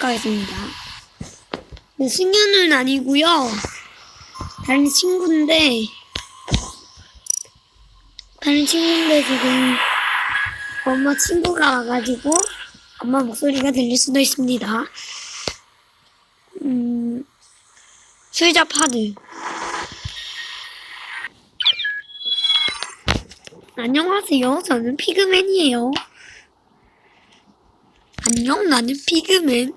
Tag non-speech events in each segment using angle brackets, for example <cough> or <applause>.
하겠습니다. 네, 승현은 아니고요. 다른 친구인데 다른 친구인데 지금 엄마 친구가 와가지고 엄마 목소리가 들릴 수도 있습니다. 음, 수의자 파드. 안녕하세요. 저는 피그맨이에요. 안녕, 나는 피그맨.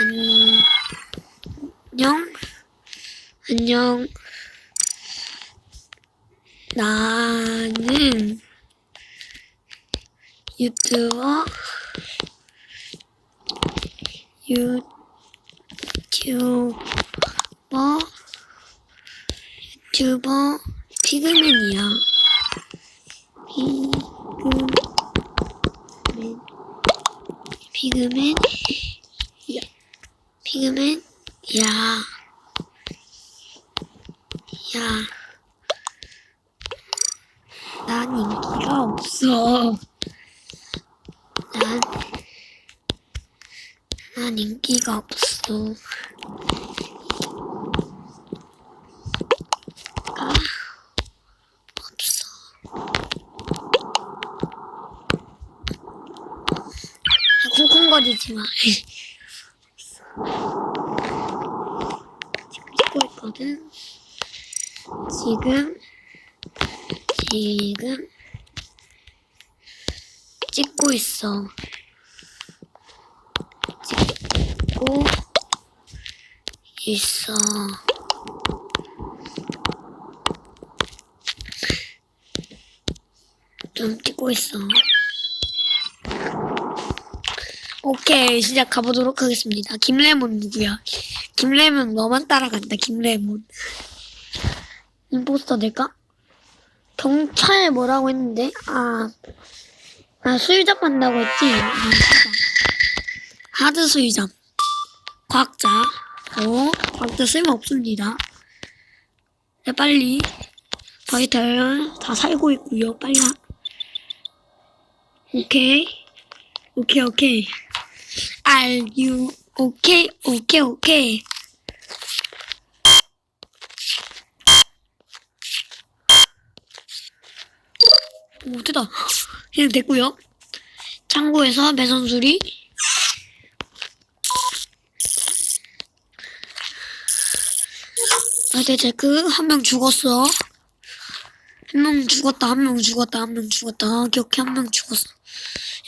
안- 안녕, 안녕. 나는 유튜버, 유튜버, 유튜버 피그맨이야. 피그맨? 피그맨? 야 피그맨? 야 야. 난 인기가 없어. 난, 난 인기가 없어 아, 없어 마. 지금 찍고 있거든. 지금, 지금, 찍고 있어. 찍고 있어. 좀 찍고 있어. 오케이 시작 가보도록 하겠습니다. 김레몬 누구야? 김레몬 너만 따라간다. 김레몬. 임포스터 될까? 경찰 뭐라고 했는데? 아, 아 수유잡 한다고 했지? 아. 하드 수유잡. 과학자. 어, 과학자 쓸모 없습니다. 네, 빨리. 바이탈 다 살고 있고요. 빨리 하. 오케이. 오케이, 오케이. Are you okay? 오케이, 오케이. 오, 됐다. 그냥 됐고요. 창고에서 매선수리. 아이템 체크. 한 명 죽었어. 한 명 죽었다, 한 명 죽었다, 한 명 죽었다. 기억해, 한 명 죽었어.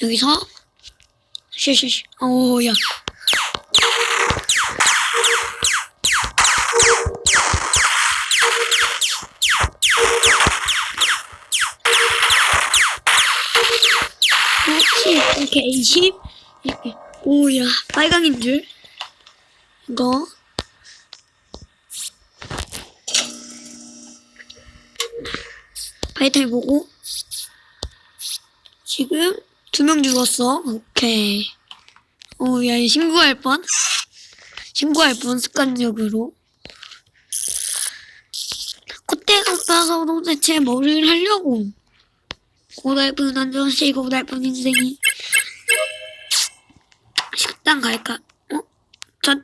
여기서 쉬쉬쉬. 오, 야. 어, 10, 오케이, 20. 이렇게. 오, 야. 빨강인 줄. 이거. 바이탈 보고. 지금 두 명 죽었어. 오케이. 오, 야, 이 신고할 뻔. 신고할 뻔, 습관적으로. 그때가 없어서 도대체 뭐를 하려고. 고달픈 안전시 고달픈 인생이. 식당 갈까? 어? 저,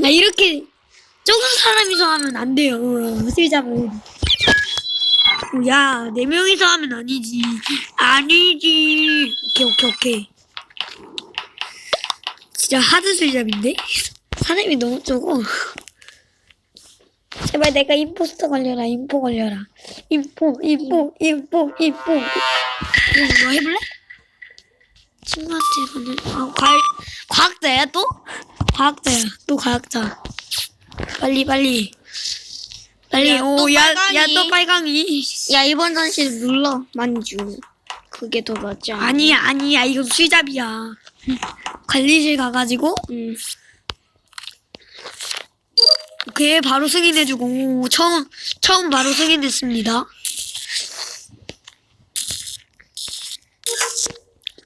나 이렇게 적은 사람이서 하면 안 돼요. 술잡을. 야, 네 명이서 하면 아니지. 아니지. 오케이, 오케이, 오케이. 진짜 하드 술잡인데? 사람이 너무 적어. 제발 내가 임포스터 걸려라, 임포 걸려라. 임포, 임포, 임포, 임포. 이거 너 해볼래? 친구한테 보내. 아, 과학, 과학자야, 또? 과학자야, 또 과학자. 빨리, 빨리. 빨리, 야, 또 오, 야, 빨강이. 야, 또 빨강이. 야 이번 단실 눌러 만주 그게 더 낫지 않아? 아니야, 아니야. 이거 수잡이야. <laughs> 관리실 가가지고, 응. 걔 바로 승인해주고, 처음, 처음 바로 승인했습니다.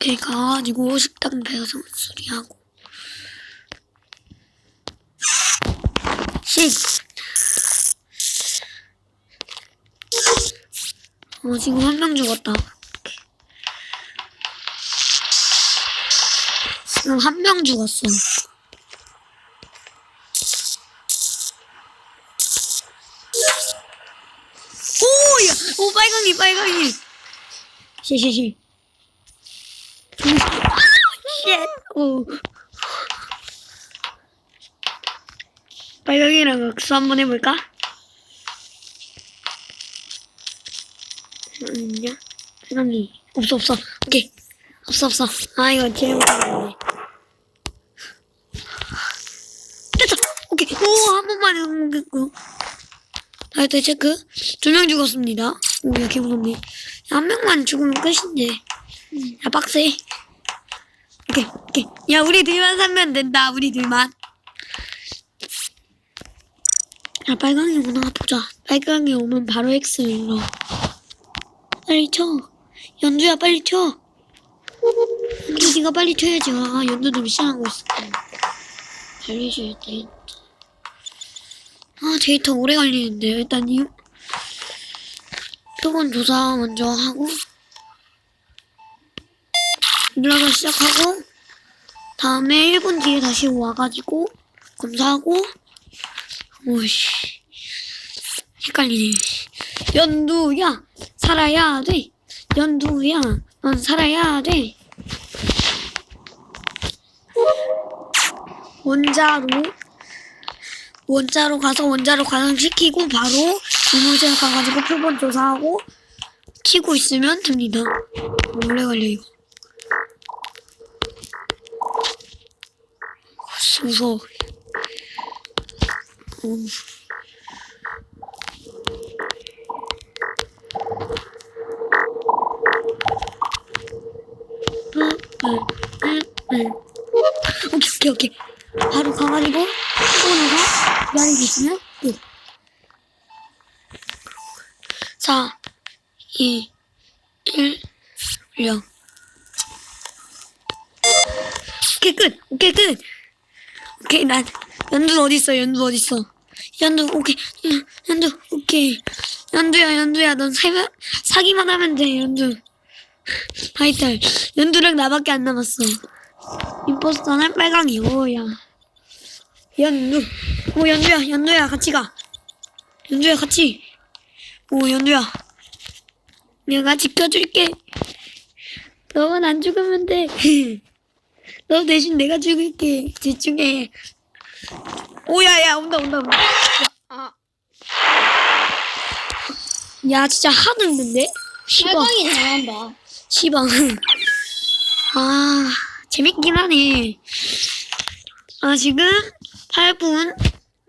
걔 가가지고 식당 배워서 수리하고. 식. 어, 지금 한 명 죽었다. 지금 한 명 죽었어. 오, 야, 오, 빨강이, 빨강이. 시시시. 오. 빨강이랑 악수 한번 해볼까? 아니냐? 빨강이. 없어, 없어. 오케이. 없어, 없어. 아, 이거 제일 못하네. 됐어! 오케이. 오, 한 번만 해보겠고. 다이어트 체크. 두 명 죽었습니다. 오, 야, 개무섭네. 한 명만 죽으면 끝인데. 야, 빡세. 오케이, 오케이. 야, 우리 둘만 살면 된다. 우리 둘만. 야, 빨강이 오나 보자. 빨강이 오면 바로 X 눌러. 빨리 쳐. 연주야, 빨리 쳐. 연주, 네가 빨리 쳐야지. 아, 연주도 미션하고 있어. 달리셔야 돼. 아, 데이터 오래 걸리는데. 일단 이 표본 조사 먼저 하고 연락을 시작하고 다음에 1분 뒤에 다시 와가지고 검사하고 오씨 헷갈리네 연두야 살아야 돼 연두야 넌 살아야 돼 원자로 원자로 가서 원자로 가상시키고 바로 이물질 가가지고 표본 조사하고 키고 있으면 됩니다. 오래 걸려요. 무서워. 음. 오케이, 오케이, 오케이. 바로 가가지고 표본에서 기다리고 있으면 끝. 4, 2, 1, 0. 오케이, 끝! 오케이, 끝! 오케이, 난, 연두 어딨어, 연두 어딨어. 연두, 오케이, 연- 연두, 오케이. 연두야, 연두야, 넌 사기만, 사기만 하면 돼, 연두. 하이탈. 연두랑 나밖에 안 남았어. 임포스터는 빨강이, 오야. 연두. 오, 연두야, 연두야, 같이 가. 연두야, 같이. 오, 연두야. 내가 지켜줄게. 너만 안 죽으면 돼. <laughs> 너 대신 내가 죽을게. 집중해. 오야, 야, 온다, 온다, 온다. 아, 야, 진짜? 시방, 빨강이 잘한다. 시방. 아, 재밌긴 하네. 아, 지금 8분.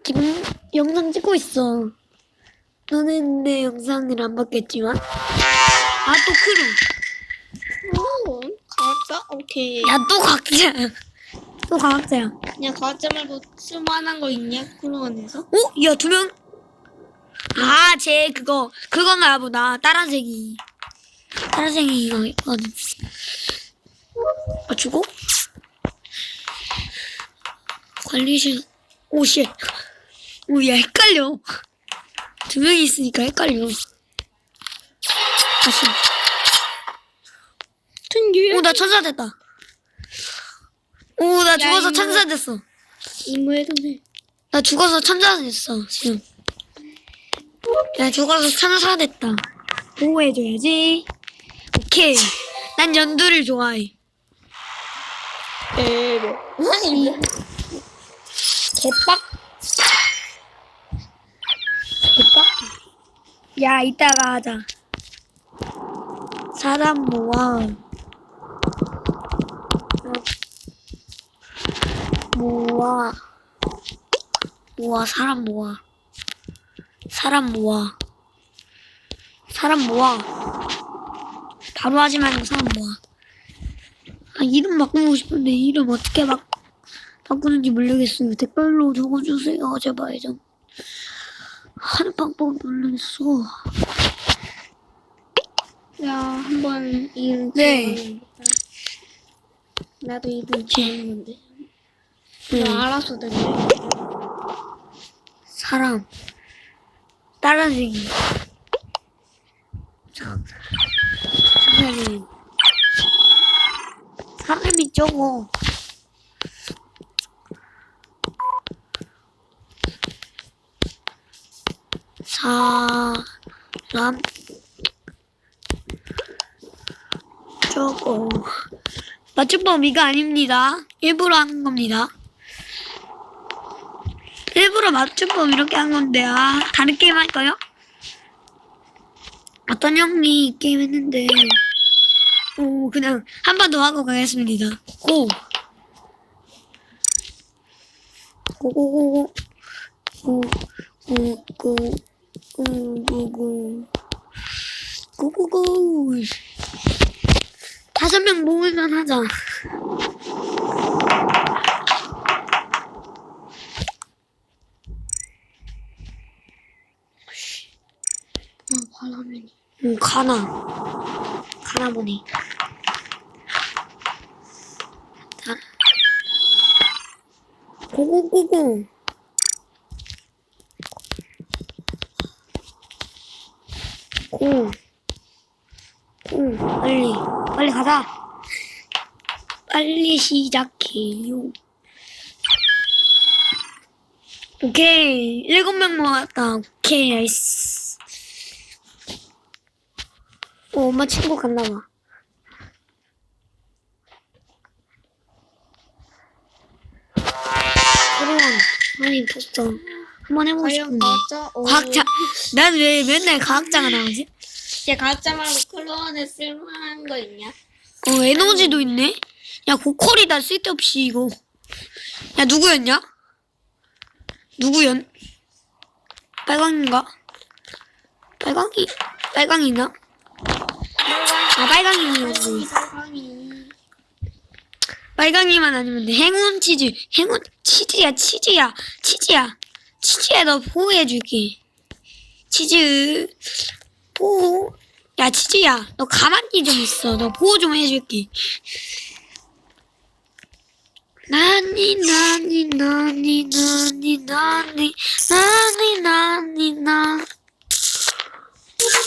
지금 영상 찍고 있어. 너는 내 영상을 안 봤겠지만. 아, 또 크루. 오, 가짜? 오케이. 야, 또 각자야. 또 과학자야. 그냥 가짜 말고 쓸만한 거 있냐? 크루원에서? 어? 야, 두 명? 아, 쟤 그거, 그건가 보다. 따라쟁이. 따라쟁이가 있거든. 아, 죽어? 관리실. 오, 씨. 오, 야, 헷갈려. 두 명이 있으니까 헷갈려. 다시. 튕겨. 오, 나 천사 됐다. 오, 나 죽어서 이거- 천사 됐어. 임무해도 돼. 나 죽어서 천사 됐어, 지금. 나 죽어서 천사 됐다. 보호해줘야지. 오케이. 난 연두를 좋아해. 아니, 개빡. 개빡. 야, 이따가 하자. 사람 모아. 모아. 모아, 사람 모아. 사람 모아. 사람 모아. 바로 하지 말고 사람 모아. 아, 이름 바꾸고 싶은데 이름 어떻게 바, 바꾸는지 모르겠어요. 댓글로 적어주세요. 제발 좀. 하는 방법 모르겠어. 야, 한번 이름 네. 나도 이름 지는 건데. 네. 나 알아서 될래? 사람. 따라쟁이. 자, 하면은 사람이 적어. 사람 적어. 맞춤법 이거 아닙니다. 일부러 하는 겁니다. 일부러 맞춤법 이렇게 한 건데, 아, 다른 게임 할까요? 어떤 형이 게임 했는데, 오, 그냥 한 번 더 하고 가겠습니다. 고! 고 고고고. 고고고. 다섯 명 모으면 하자. 어, 바람이. 응, 가나. 가나 보네. 자. 고고고고. 고. 고. 빨리. 빨리 가자. 빨리 시작해요. 오케이. 일곱 명 모았다. 오케이, 나이스. 어, 엄마 친구 갔나 봐. 그럼, 아니, 벌써. 한번 해보고 과연 싶은데. 과학자. 난 왜 맨날 과학자가 나오지? 야, 가짜 말고 클론에 쓸만한 거 있냐? 어, 에너지도 있네? 야, 고퀄이다, 쓸데없이, 이거. 야, 누구였냐? 누구였? 빨강인가? 빨강이, 빨강이나? 아, 빨강이었네. 사랑이. 빨강이만 아니면 돼. 행운 치즈. 행운 치즈야 치즈야 치즈야 치즈야 너 보호해줄게. 치즈 보호. 야 치즈야 너 가만히 좀 있어. 너 보호 좀 해줄게. 나니 나니 나니 나니 나니 나니 나니 나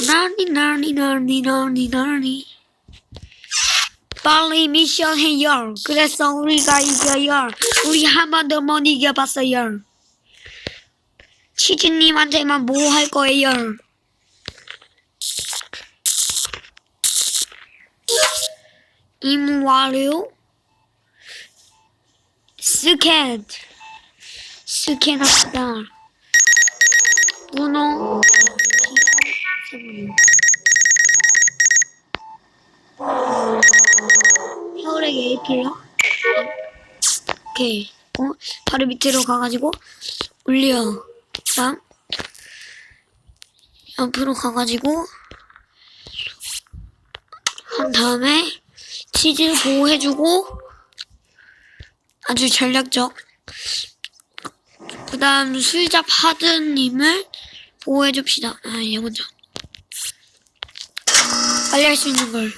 나니 나니 나니 나니 나니 빨리 미션 해요. 그래서 우리가 이겨요. 우리 한 번도 못 이겨봤어요. 치즈님한테만 뭐 할 거예요. 임무 완료. 스캔. 스캔합시다. 문어. AP요? 오케이. 어? 바로 밑으로 가가지고 올려. 다음 옆으로 가가지고 한 다음에 치즈 보호해주고 아주 전략적. 그 다음 술잡 하드님을 보호해줍시다. 아, 얘 먼저. 빨리 할 수 있는 걸.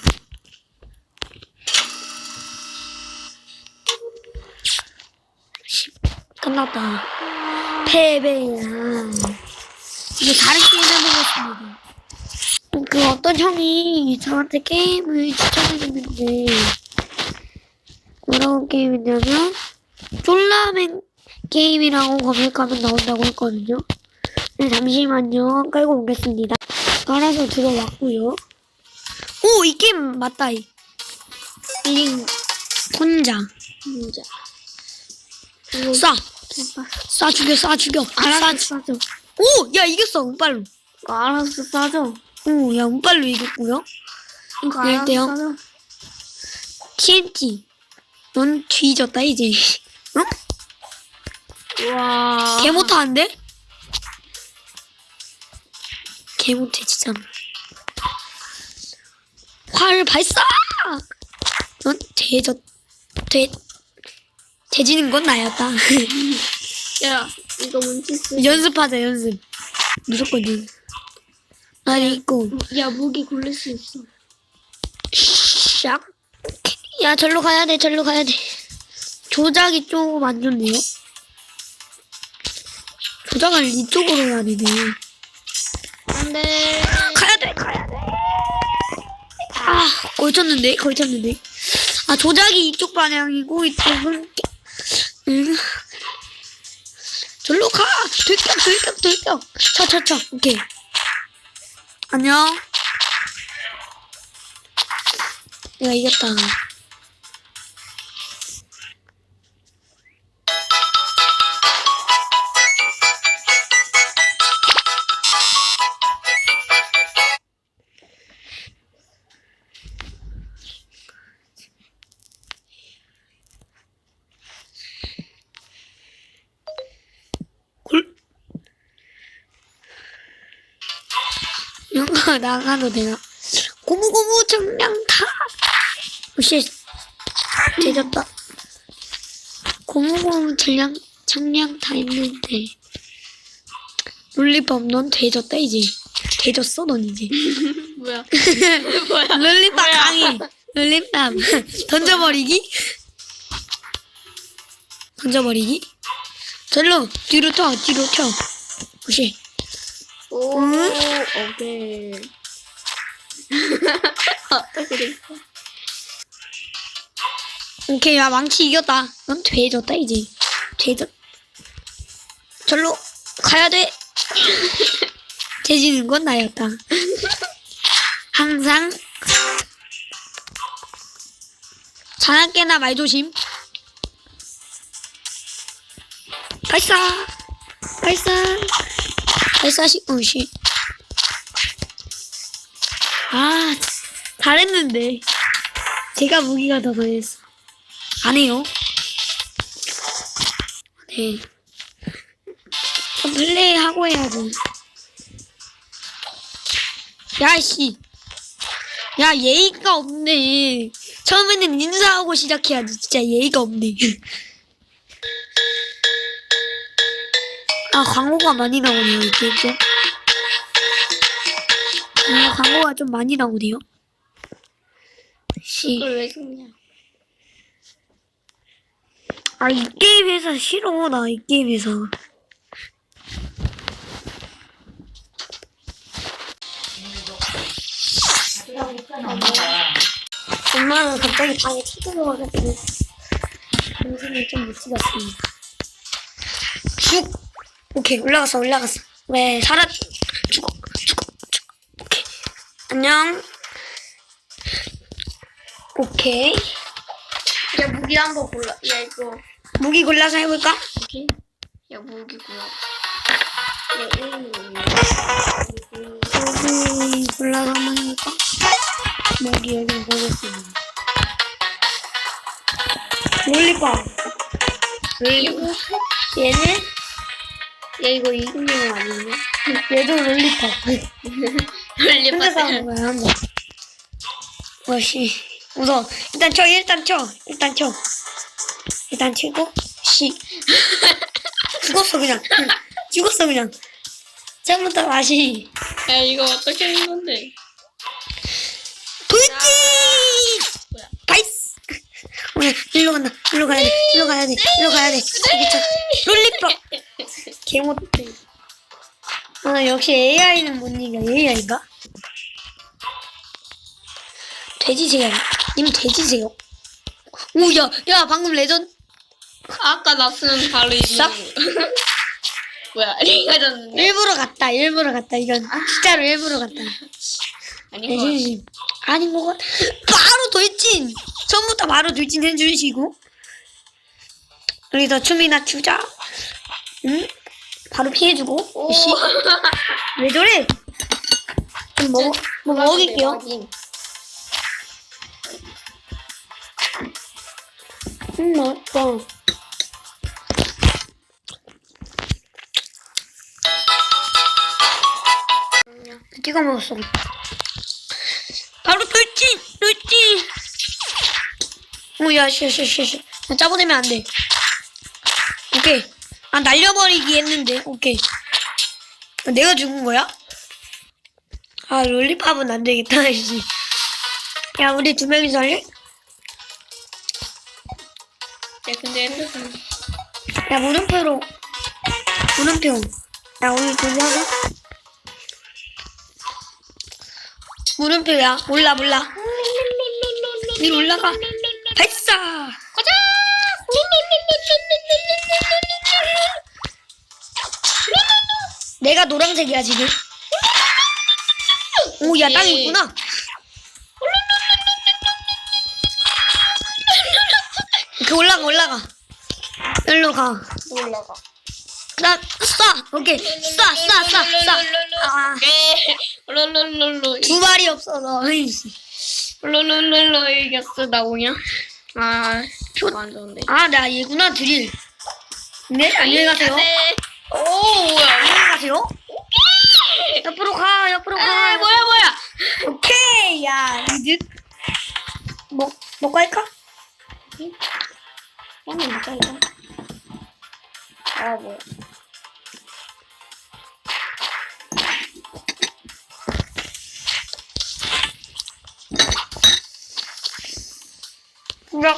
끝났다. 패배야. 이제 다른 게임 해보겠습니다. 그 어떤 형이 저한테 게임을 추천해줬는데 뭐라고 게임이냐면 쫄라맨 게임이라고 검색하면 나온다고 했거든요. 네, 잠시만요. 깔고 오겠습니다. 깔아서 들어왔고요. 오, 이 게임 맞다. 이. 링 혼자. 진짜. 쏴! 쏴 죽여, 쏴 죽여. 알았어, 쏴. 싸줘. 오! 야, 이겼어, 운빨로. 알았어, 싸줘. 오, 야, 운빨로 이겼고요. 이거 네, 알았어, 어때요? 싸줘. TNT. 넌 뒤졌다, 이제. 응? 와. 개 못하는데? 개 못해, 진짜. 활 발사! 넌 대졌, 대, 대지는 건 나였다. 야, 이거 문치 쓰. 연습하자, 연습. 무조건 연습. 아니, 있고. 야, 무기 고를 수 있어. 샥. 야, 절로 가야 돼, 절로 가야 돼. 조작이 조금 안 좋네요. 조작을 이쪽으로 해야 되네. 안 돼. 가야 돼, 가야 돼. 아, 걸쳤는데, 걸쳤는데. 아, 조작이 이쪽 방향이고, 이쪽은. 음. 절로 가! 들격, 들격, 들격! 쳐, 쳐, 쳐. 오케이. 안녕. 내가 이겼다. 거 나가도 되나? 고무고무 청량타. 오씨, 되졌다. 고무고무 청량 청량타 있는데. 롤리팝 넌 되졌다 이제. 되졌어 넌 이제. <laughs> 뭐야? <laughs> 롤리팝? 강해. 롤리팝 <laughs> 던져버리기. 던져버리기. 절로 뒤로 튀어 뒤로 튀어. 오씨. 오, 응? 오케이. 어떻게 <laughs> 됐어? 오케이, 야, 망치 이겼다. 넌 돼졌다, 이제. 돼졌. 절로 가야 돼. <laughs> 돼지는 건 나였다. <laughs> 항상. 자나깨나 말조심. 발사! 발사! 발사시, 오씨. 아, 잘했는데. 제가 무기가 더 강했어. 안 해요. 네. 좀 플레이 하고 해야지. 야, 씨. 야, 예의가 없네. 처음에는 인사하고 시작해야지. 진짜 예의가 없네. <laughs> 아, 광고가 많이 나오네요, 이게 좀. 아, 광고가 좀 많이 나오네요. 씨. 이걸 왜 죽냐? 아, 이 게임에서 싫어, 나 이 게임에서. 엄마는 갑자기 방에 쳐들어와가지고 정신이 좀못 차렸습니다. 죽! 오케이, 올라갔어, 올라갔어. 왜, 살았, 죽어, 죽어, 죽어. 오케이. 안녕. 오케이. 야 무기 한 번 골라. 야 이거 무기 골라서 해볼까? 무기? 야 무기 골라. 야 이거 무기 골라서 한번 해볼까? 무기 여기 보겠습니다. 롤리팝. 롤리팝. 얘는 야 이거 이승용 아니냐? 얘도 롤리팝. <laughs> 혼자 싸우는 롤리팝. 거야, 혼자. 어씨. 무서워. 일단 쳐, 일단 쳐. 일단 쳐. 일단 치고, 씨. <laughs> 죽었어, 그냥. 응, 죽었어, 그냥. 처음부터 맛이. 야 이거 어떻게 하는 건데? 오늘 일로 간다. 일로 가야 돼. 일로 가야 돼. 일로 가야 돼. 여기 쳐. 롤리팝! 개못돼. 아, 역시 AI는 못 이겨. AI가? 돼지세요. 님 돼지세요. 오, 야, 야, 방금 레전, 아까 났으면 바로 이기. 싹? <laughs> 뭐야? 리가 졌는데? 일부러 갔다. 일부러 갔다. 이건 진짜로 일부러 갔다. 아니 네, 뭐. 진심. 아닌 것 같아. 바로 돌진! 처음부터 바로 돌진 해주시고. 여기서 춤이나 추자. 응? 바로 피해주고. 오. 씨. 왜 저래? 좀 먹어, 뭐 먹일게요. 음, 맛있다. 찍어 먹었어. 오, 야, 씨, 씨, 씨, 씨. 야, 짜보내면 안 돼. 오케이. 아, 날려버리기 했는데. 오케이. 아, 내가 죽은 거야? 아, 롤리팝은 안 되겠다, <laughs> 씨. 야, 우리 두 명이서 할래? 야 근데 핸드폰. 야, 물음표로. 물음표. 야, 우리 둘이 하자. 물음표야. 몰라 몰라. 위로 올라가. 내가 노란색이야 지금. 오 야 땅이 예. 있구나. 그 올라가 올라가. 일로 가. 올라가. 나 쏴. 오케이. 쏴 쏴 쏴 쏴. 아. 오케이. 롤롤롤롤. 두 발이 없어서. 롤롤롤롤 이겼어 나 오냐? 아, 이거 안 좋은데. 아, 나 얘구나 드릴. 네, 안녕히 가세요. 네. 오, 뭐야? 안녕히 가세요. 옆으로 가, 옆으로 가. 아, 뭐야, 뭐야? 오케이, 야, 이득. 뭐, 먹고 할까? 나는 진짜 이거. 아, 뭐야? 굴려.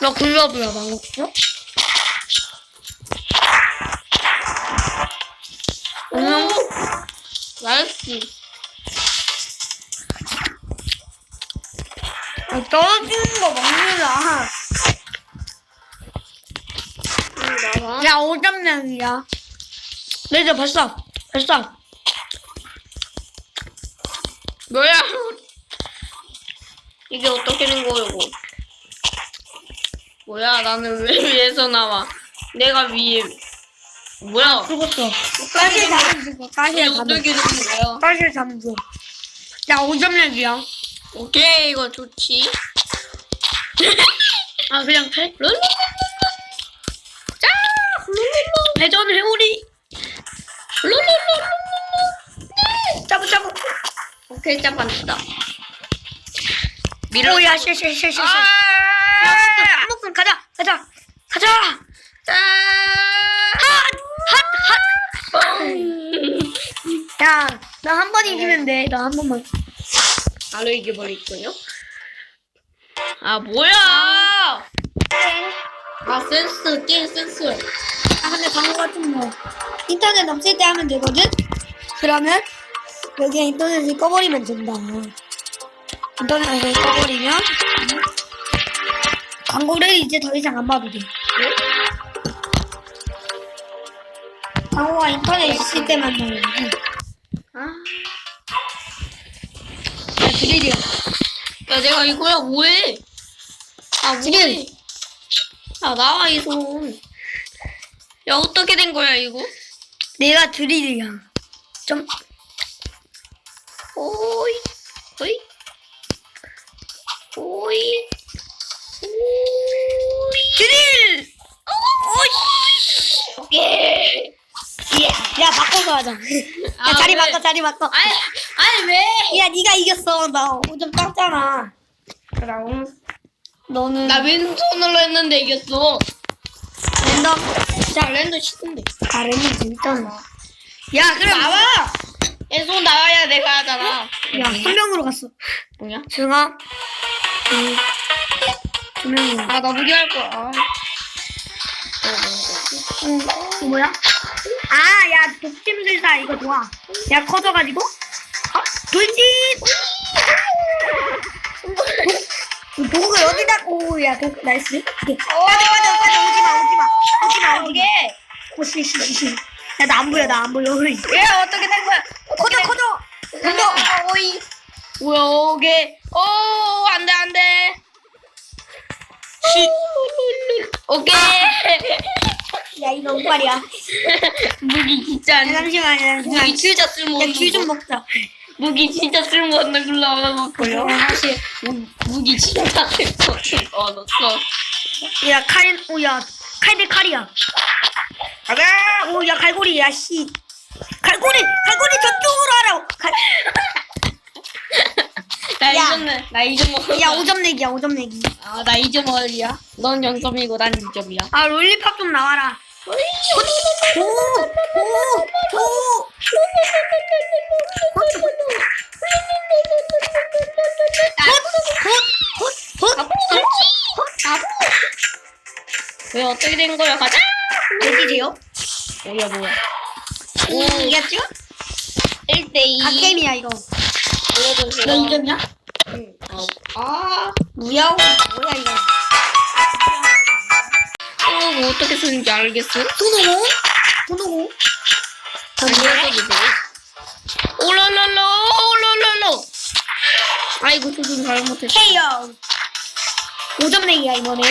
나 굴려보려, 망고. 오, 응. 나이스. 아, 떨어지는 거 먹느라. 야, 오점량이야. 레이저 발사, 발사. 뭐야? 이게 어떻게 된 거고? 뭐야? 나는 왜 위에서 나와? 내가 위에 뭐야? 죽었어. 어떻게 된 거야? 가시에 담은 죽어. 야, 오점량이야. 오케이 이거 좋지. 아, 그냥 패? 룰루 자 룰루 대전 회오리. 룰루 짜부, 짜부. 오케이 짬반다. 밀어. 야, 씨, 씨. 아! 한 목숨 가자, 가자, 가자. 짠! 나 한 번 이기면 돼. 나 한 번만. 바로 이겨버렸군요. 아 뭐야? 아 센스 게임 센스. 아, 근데 방금 같은 거 인터넷 없을 때 하면 되거든? 그러면 여기 인터넷을 꺼버리면 된다. 인터넷을 꺼버리면 광고를 이제 더 이상 안 봐도 돼. 광고가 인터넷 있을 때만 나오는 거. 아. 야, 드릴이야. 야 내가 이거야 뭐해? 아 뭐해? 아 나와 이 손. 야 어떻게 된 거야 이거? 내가 드릴이야. 좀, 오이 오이 오이 하자. 야, 아, 자리 왜? 바꿔, 자리 바꿔. 아니 아니 왜? 야, 네가 이겼어. 나 5점 땄잖아. 그럼 너는 나 왼손으로 했는데 이겼어. 랜덤. 자 랜더 치던데. 아, 랜덤 재밌잖아. 야, 그럼 나와. 왼손 나와야 내가 하잖아. 야, 한 명으로 갔어. 뭐냐? 승아. 응. 두 명이야. 아 나 무리할 거야. 아. 응. 이거 뭐야? 아, 야, 독침술사 이거 좋아. 야, 커져가지고. 아, 돌진! 도- 도구가 여기다. 오, 야, 도, 나이스. 오케이. 빠져, 빠져, 빠져. 오지 마, 오지 마. 오지 마, 오지 마. 오, 씨, 씨, 씨, 씨. 야, 나 안 보여, 나 안 보여. 얘 어떻게 된 거야? 커져, 커져. 랜더. 아, 오이. 뭐야 오게. 오 안 돼 안돼. 오케이. 야, 이거 운빨이야. 무기 진짜 야, 안 잠시만, 야, 무기 잠시만. 진짜 야, 쓸모없는 귤좀 거. 먹자. 무기 진짜 쓸모없는 걸로 알아먹고요. 야, 사실. 무- 무기 진짜 쓸모없는 거 얻었어. 야, 칼, 오, 야, 칼 대 칼이야. 가자! 오, 야, 갈고리, 야, 씨. 갈고리! 갈고리 저쪽으로 하라고! 갈... 나 야. 잊었네. 나 잊어먹어. 야, 5점 내기야, 5점 내기. 아나 잊어먹을이야. 넌 0점이고 난 2점이야. 아, 롤리팝 좀 나와라. 왜 어떻게 된 거야? 가자. 몇이세요? 뭐야 뭐야. 오, 이겼죠? 일 갓데이. 갓게임이야 이거. 너 인정이야? 응. 어. 아. 뭐야 뭐야 이거. 어, 뭐 어떻게 쓰는지 알겠어? 도노고? 도노고? 알려줘도 돼. 오랄랄라, 오랄랄라. 아이고, 조준 잘못했어. KO. 5점 내기야 이번에.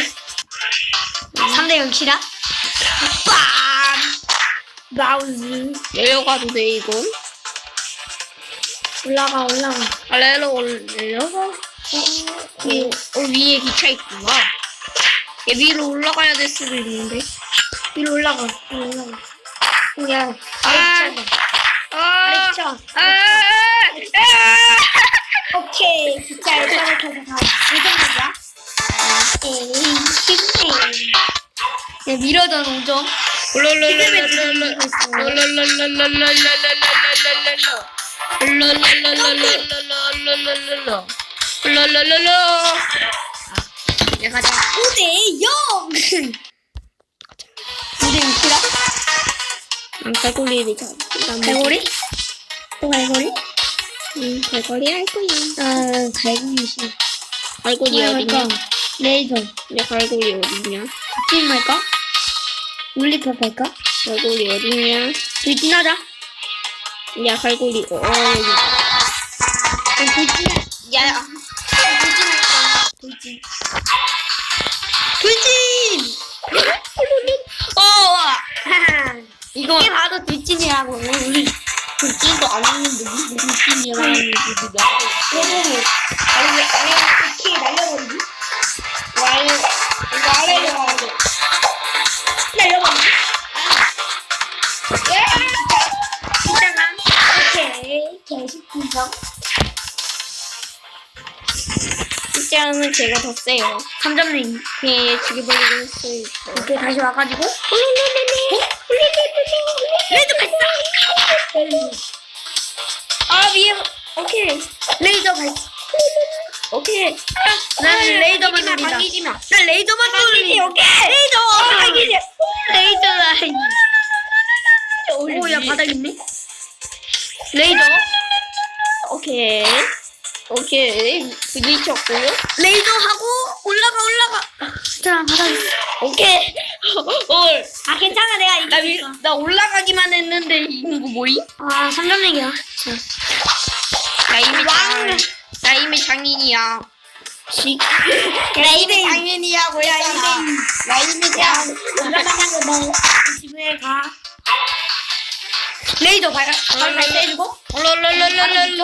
상대 영치라. 빰. 마우스. 내려가도 돼, 이건. 올라가 올라가. 아래로 올려서. 어, 위, 어, 위에 기차 있구나. 얘 위로 올라가야 될 수도 있는데. 위로 올라가. 위로 올라가. 야. 아. 아래 아, 쳐. 아, 아, 오케이. 기차에 차를 타서 가. 5점 내기야. 에이 쉽네. 야 밀어줘 5점. 내가 자 5대 0. 5대 6이라? 갈고리를 자 갈고리? 또 갈고리? 응 갈고리 할 거야 아 갈고리 싫어. 갈고리 어디냐 레이저. 내 갈고리 어디냐 찜 할까? 물리법 할까? 갈고리 어디냐 돌진하자. 야 갈고리 어 돌진. 야 돌진 할까? 돌진. 돌진! 어 하하. <laughs> 이거 이게 바로 돌진이라고. 돌진도 안 했는데 무슨 돌진이라는 얘기를 제가 더 세요 3점 내기. 그냥 죽여버리고 했어요 오케이 다시 와가지고 레이저 발사 아 위에 오케이 레이저 발. 오케이 나는 레이저만. 당기지마 난 레이저만 노리. 오케이 레이저. 당기지 레이저 라인. 오 야 바닥 있네. 레이저. 오케이 오케이 부딪혔고요 레이저 하고 올라가 올라가. 자 바닥. 오케이 올. 아 괜찮아 내가 나, 위, 이기겠어. 나 올라가기만 했는데 이긴 거 뭐임? 아 3점 내기야. 자. 나 이미 왕. 장, 나 이미 장인이야. 식. 나 이미 장인이야 뭐야 이미. 나 이미 장. 올라가는 거 집에 가. 레이저 발, 발 발대주고 롤롤롤롤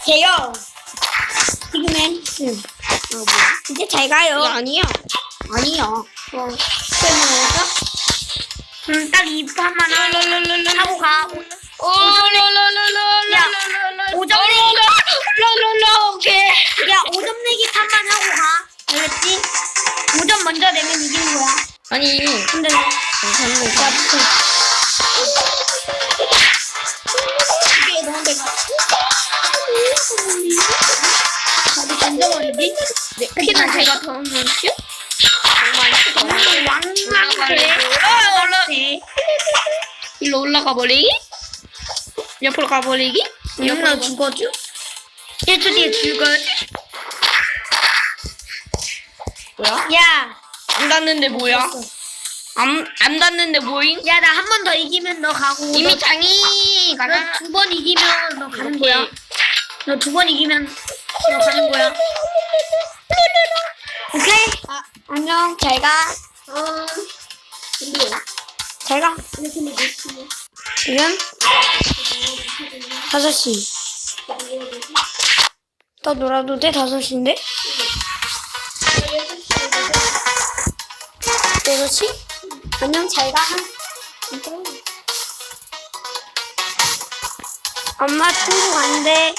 롤. 제요. 지금은 음. 어 뭐야? 이제 잘 가요. 아니야. 아니야. 때문에서 음, 딱이 판만 하- 롤롤롤롤. 하고 가. 롤롤롤롤롤. 야, 오점 내기. 롤롤롤 오케이. 야, 5점 내기 판만 하고 가. 알겠지? 5점 먼저 내면 이기는 거야. 아니. 근데 나 괜찮은 거 야, 붙어. 이게 너한테 가. 던져버리지? 네, 제가 더? 정말. 일로 올라가 버리기? 옆으로 가 버리기? 응, 나 죽어줘? 1초 뒤에 죽어줘? 뭐야? 야, 안 닿는데 뭐야? 안, 안 닿는데 뭐임? 야, 나 한 번 더 이기면 너 가고. 이미 장이 가나? 너두번 이기면 너 가는. 거야. 너 두 번 이기면 너 가는 거야. 오케이? 아, 안녕. 잘 가. 어, 근데 잘 가. 이렇게 몇 시냐? 지금 5시. 더 놀아도 돼? 5시인데? 6시? 안녕, 잘 가. 엄마 친구 간대.